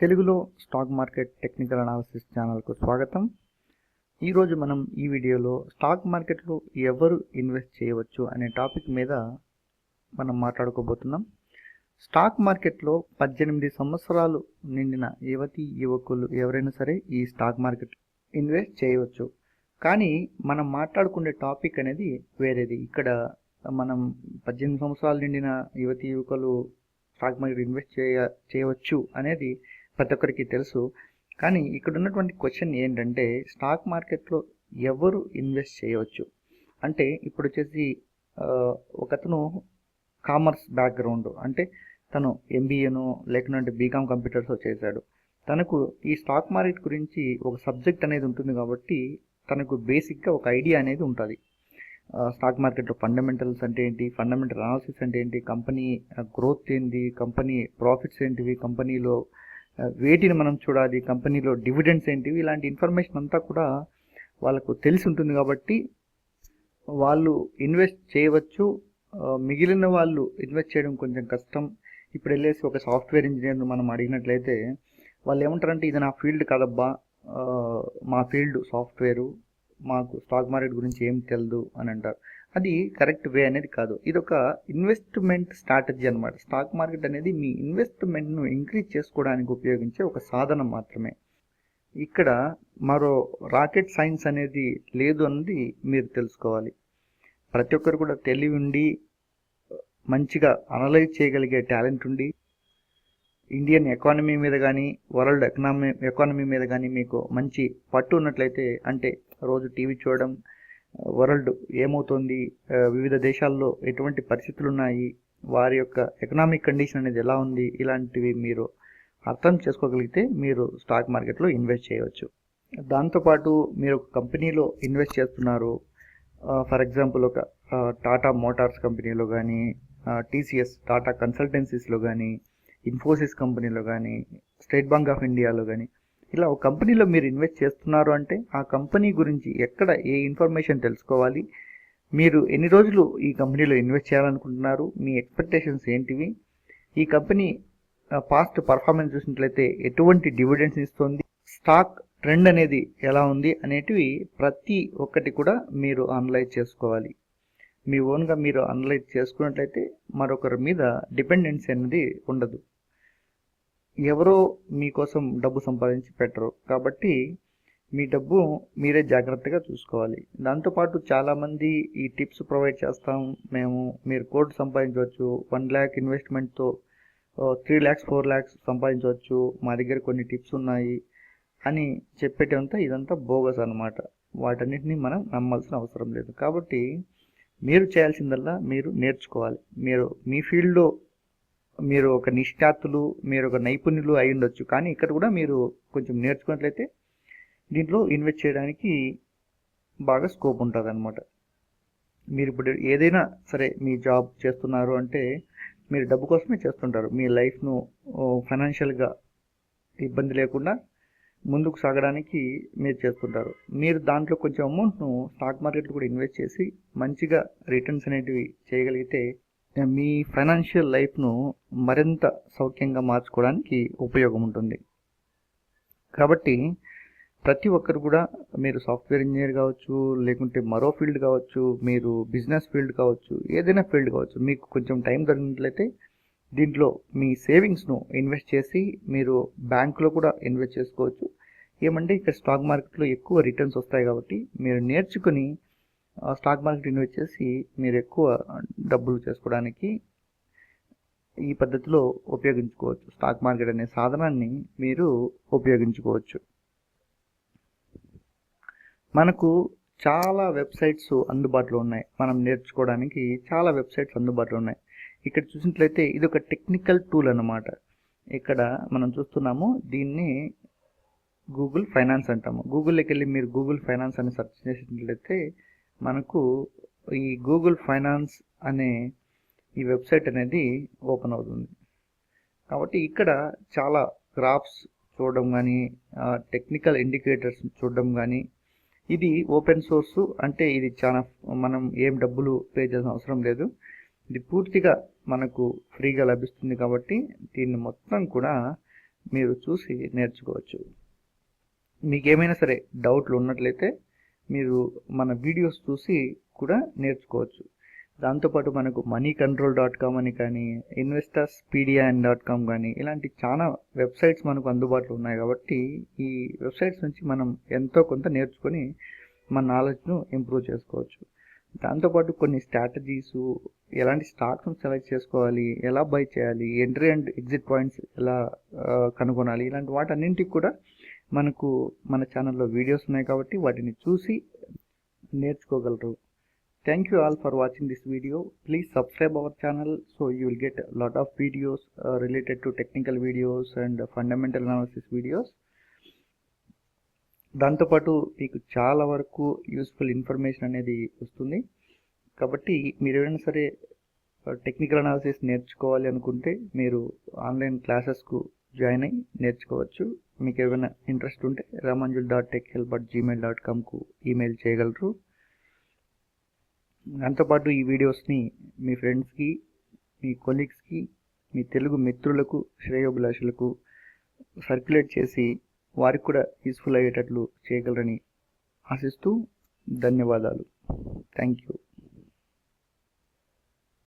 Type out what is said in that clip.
తెలుగులో stock market technical analysis ఛానల్కు స్వాగతం. ఈరోజు మనం ఈ వీడియోలో స్టాక్ మార్కెట్లో ఎవరు ఇన్వెస్ట్ చేయవచ్చు అనే టాపిక్ మీద మనం మాట్లాడుకోబోతున్నాం. స్టాక్ మార్కెట్లో పద్దెనిమిది సంవత్సరాలు నిండిన యువతి యువకులు ఎవరైనా సరే ఈ స్టాక్ మార్కెట్ ఇన్వెస్ట్ చేయవచ్చు. కానీ మనం మాట్లాడుకునే టాపిక్ అనేది వేరేది. ఇక్కడ మనం పద్దెనిమిది సంవత్సరాలు నిండిన యువతి యువకులు స్టాక్ మార్కెట్ ఇన్వెస్ట్ చేయ చేయవచ్చు అనేది ప్రతి ఒక్కరికి తెలుసు. కానీ ఇక్కడ ఉన్నటువంటి క్వశ్చన్ ఏంటంటే స్టాక్ మార్కెట్లో ఎవరు ఇన్వెస్ట్ చేయవచ్చు? అంటే ఇప్పుడు వచ్చేసి ఒకతను కామర్స్ బ్యాక్గ్రౌండ్ అంటే తను ఎంబీఏను లేకుంటే బీకామ్ కంప్యూటర్స్ చేశాడు. తనకు ఈ స్టాక్ మార్కెట్ గురించి ఒక సబ్జెక్ట్ అనేది ఉంటుంది కాబట్టి తనకు బేసిక్గా ఒక ఐడియా అనేది ఉంటుంది. స్టాక్ మార్కెట్లో ఫండమెంటల్స్ అంటే ఏంటి? ఫండమెంటల్ అనాలిసిస్ అంటే ఏంటి? కంపెనీ గ్రోత్ ఏంటి? కంపెనీ ప్రాఫిట్స్ ఏంటివి? కంపెనీలో వేటిని మనం చూడాలి కంపెనీలో డివిడెండ్స్ ఏంటివి ఇలాంటి ఇన్ఫర్మేషన్ అంతా కూడా వాళ్ళకు తెలిసి ఉంటుంది కాబట్టి వాళ్ళు ఇన్వెస్ట్ చేయవచ్చు. మిగిలిన వాళ్ళు ఇన్వెస్ట్ చేయడం కొంచెం కష్టం. ఇప్పుడు వెళ్ళేసి ఒక సాఫ్ట్వేర్ ఇంజనీర్ను మనం అడిగినట్లయితే వాళ్ళు ఏమంటారంటే ఇది నా ఫీల్డ్ కదబ్బా మా ఫీల్డ్ సాఫ్ట్వేరు మాకు స్టాక్ మార్కెట్ గురించి ఏం తెలియదు అని అంటారు. అది కరెక్ట్ వే అనేది కాదు. ఇది ఒక ఇన్వెస్ట్మెంట్ స్ట్రాటజీ అనమాట స్టాక్ మార్కెట్ అనేది మీ ఇన్వెస్ట్మెంట్ను ఇంక్రీజ్ చేసుకోవడానికి ఉపయోగించే ఒక సాధనం మాత్రమే. ఇక్కడ మరో రాకెట్ సైన్స్ అనేది లేదు అన్నది మీరు తెలుసుకోవాలి. ప్రతి ఒక్కరు కూడా తెలివి ఉండి మంచిగా అనలైజ్ చేయగలిగే టాలెంట్ ఉండి ఇండియన్ ఎకానమీ మీద కానీ వరల్డ్ ఎకనామీ ఎకానమీ మీద కానీ మీకు మంచి పట్టు ఉన్నట్లయితే అంటే రోజు టీవీ చూడడం వరల్డ్ ఏమవుతోంది వివిధ దేశాల్లో ఎటువంటి పరిస్థితులు ఉన్నాయి వారి యొక్క ఎకనామిక్ కండిషన్ అనేది ఎలా ఉంది ఇలాంటివి మీరు అర్థం చేసుకోగలిగితే మీరు స్టాక్ మార్కెట్లో ఇన్వెస్ట్ చేయవచ్చు. దాంతోపాటు మీరు ఒక కంపెనీలో ఇన్వెస్ట్ చేస్తున్నారు. ఫర్ ఎగ్జాంపుల్ ఒక టాటా మోటార్స్ కంపెనీలో కానీ టీసీఎస్ టాటా కన్సల్టెన్సీస్లో కానీ ఇన్ఫోసిస్ కంపెనీలో కానీ స్టేట్ బ్యాంక్ ఆఫ్ ఇండియాలో కానీ ఇలా ఒక కంపెనీలో మీరు ఇన్వెస్ట్ చేస్తున్నారు అంటే ఆ కంపెనీ గురించి ఎక్కడ ఏ ఇన్ఫర్మేషన్ తెలుసుకోవాలి? మీరు ఎన్ని రోజులు ఈ కంపెనీలో ఇన్వెస్ట్ చేయాలనుకుంటున్నారు? మీ ఎక్స్పెక్టేషన్స్ ఏంటివి? ఈ కంపెనీ పాస్ట్ పర్ఫార్మెన్స్ చూసినట్లయితే ఎటువంటి డివిడెండ్స్ ఇస్తుంది? స్టాక్ ట్రెండ్ అనేది ఎలా ఉంది? అనేటివి ప్రతి ఒక్కటి కూడా మీరు అనలైజ్ చేసుకోవాలి. మీ ఓన్గా మీరు అనలైజ్ చేసుకున్నట్లయితే మరొకరి మీద డిపెండెన్సీ అనేది ఉండదు. ఎవరో మీకోసం డబ్బు సంపాదించి పెట్టరు. కాబట్టి మీ డబ్బు మీరే జాగ్రత్తగా చూసుకోవాలి. దాంతోపాటు చాలామంది ఈ టిప్స్ ప్రొవైడ్ చేస్తాం. మేము మీరు కోడ్ సంపాదించవచ్చు. వన్ ల్యాక్ ఇన్వెస్ట్మెంట్తో త్రీ ల్యాక్స్ ఫోర్ ల్యాక్స్ సంపాదించవచ్చు. మా దగ్గర కొన్ని టిప్స్ ఉన్నాయి అని చెప్పేటంతా ఇదంతా బోగస్ అనమాట వాటన్నిటిని మనం నమ్మాల్సిన అవసరం లేదు. కాబట్టి మీరు చేయాల్సిందల్లా మీరు నేర్చుకోవాలి. మీరు మీ ఫీల్డ్లో మీరు ఒక నిష్ణాతులు మీరు ఒక నైపుణ్యులు అయి ఉండొచ్చు. కానీ ఇక్కడ కూడా మీరు కొంచెం నేర్చుకున్నట్లయితే దీంట్లో ఇన్వెస్ట్ చేయడానికి బాగా స్కోప్ ఉంటుంది అనమాట మీరు ఇప్పుడు ఏదైనా సరే మీ జాబ్ చేస్తున్నారు అంటే మీరు డబ్బు కోసమే చేస్తుంటారు. మీ లైఫ్ను ఫైనాన్షియల్గా ఇబ్బంది లేకుండా ముందుకు సాగడానికి మీరు చేస్తుంటారు. మీరు దాంట్లో కొంచెం అమౌంట్ను స్టాక్ మార్కెట్లో కూడా ఇన్వెస్ట్ చేసి మంచిగా రిటర్న్స్ అనేటివి చేయగలిగితే మీ ఫైనాన్షియల్ లైఫ్ను మరింత సౌఖ్యంగా మార్చుకోవడానికి ఉపయోగం ఉంటుంది. కాబట్టి ప్రతి ఒక్కరు కూడా మీరు సాఫ్ట్వేర్ ఇంజనీర్ కావచ్చు లేకుంటే మరో ఫీల్డ్ కావచ్చు మీరు బిజినెస్ ఫీల్డ్ కావచ్చు ఏదైనా ఫీల్డ్ కావచ్చు మీకు కొంచెం టైం దొరికినట్లయితే దీంట్లో మీ సేవింగ్స్ను ఇన్వెస్ట్ చేసి మీరు బ్యాంకులో కూడా ఇన్వెస్ట్ చేసుకోవచ్చు. ఏమంటే ఇక్కడ స్టాక్ మార్కెట్లో ఎక్కువ రిటర్న్స్ వస్తాయి కాబట్టి మీరు నేర్చుకుని స్టాక్ మార్కెట్ ఇన్వెస్ట్ చేసి మీరు ఎక్కువ డబ్బులు చేసుకోవడానికి ఈ పద్ధతిలో ఉపయోగించుకోవచ్చు. స్టాక్ మార్కెట్ అనే సాధనాన్ని మీరు ఉపయోగించుకోవచ్చు. మనకు చాలా వెబ్సైట్స్ అందుబాటులో ఉన్నాయి. మనం నేర్చుకోవడానికి చాలా వెబ్సైట్స్ అందుబాటులో ఉన్నాయి. ఇక్కడ చూసినట్లయితే ఇది ఒక టెక్నికల్ టూల్ అన్నమాట. ఇక్కడ మనం చూస్తున్నాము దీన్ని గూగుల్ ఫైనాన్స్ అంటాము. గూగుల్లోకి వెళ్ళి మీరు గూగుల్ ఫైనాన్స్ అని సెర్చ్ చేసినట్లయితే మనకు ఈ గూగుల్ ఫైనాన్స్ అనే ఈ వెబ్సైట్ అనేది ఓపెన్ అవుతుంది. కాబట్టి ఇక్కడ చాలా గ్రాఫ్స్ చూడడం కానీ టెక్నికల్ ఇండికేటర్స్ చూడడం కానీ ఇది ఓపెన్ సోర్స్ అంటే ఇది చాలా మనం ఏం డబ్బులు పే చేయాల్సిన అవసరం లేదు. ఇది పూర్తిగా మనకు ఫ్రీగా లభిస్తుంది కాబట్టి దీన్ని మొత్తం కూడా మీరు చూసి నేర్చుకోవచ్చు. మీకు ఏమైనా సరే డౌట్లు ఉన్నట్లయితే మీరు మన వీడియోస్ చూసి కూడా నేర్చుకోవచ్చు. దాంతోపాటు మనకు మనీ కంట్రోల్ డాట్ కామ్ అని కానీ investors pedia and dot com కానీ ఇలాంటి చాలా వెబ్సైట్స్ మనకు అందుబాటులో ఉన్నాయి కాబట్టి ఈ వెబ్సైట్స్ నుంచి మనం ఎంతో కొంత నేర్చుకొని మన నాలెడ్జ్ను ఇంప్రూవ్ చేసుకోవచ్చు. దాంతోపాటు కొన్ని స్ట్రాటజీస్ ఎలాంటి స్టాక్స్ను సెలెక్ట్ చేసుకోవాలి ఎలా బై చేయాలి ఎంట్రీ అండ్ ఎగ్జిట్ పాయింట్స్ ఎలా కనుగొనాలి ఇలాంటి వాటన్నింటికి కూడా మనకు మన ఛానల్లో వీడియోస్ ఉన్నాయి కాబట్టి వాటిని చూసి నేర్చుకోగలరు. Thank you all for watching this video please subscribe our channel so you will get lot of videos related to technical videos and fundamental analysis videos దాంతోపాటు మీకు చాలా వరకు యూస్ఫుల్ ఇన్ఫర్మేషన్ అనేది వస్తుంది. కాబట్టి మీరు ఏమైనా సరే uh, టెక్నికల్ అనాలిసిస్ నేర్చుకోవాలి అనుకుంటే మీరు ఆన్లైన్ క్లాసెస్కు జాయిన్ అయ్యి నేర్చుకోవచ్చు. మీకు ఏమైనా ఇంట్రెస్ట్ ఉంటే Ramanjul dot tech help at Gmail dot కామ్కు email చేయగలరు. దాంతోపాటు ఈ వీడియోస్ని మీ ఫ్రెండ్స్కి మీ కొలీగ్స్కి మీ తెలుగు మిత్రులకు శ్రేయోభిలాషులకు సర్క్యులేట్ చేసి వారికి కూడా యూస్ఫుల్ అయ్యేటట్లు చేయగలరని ఆశిస్తూ ధన్యవాదాలు. Thank you.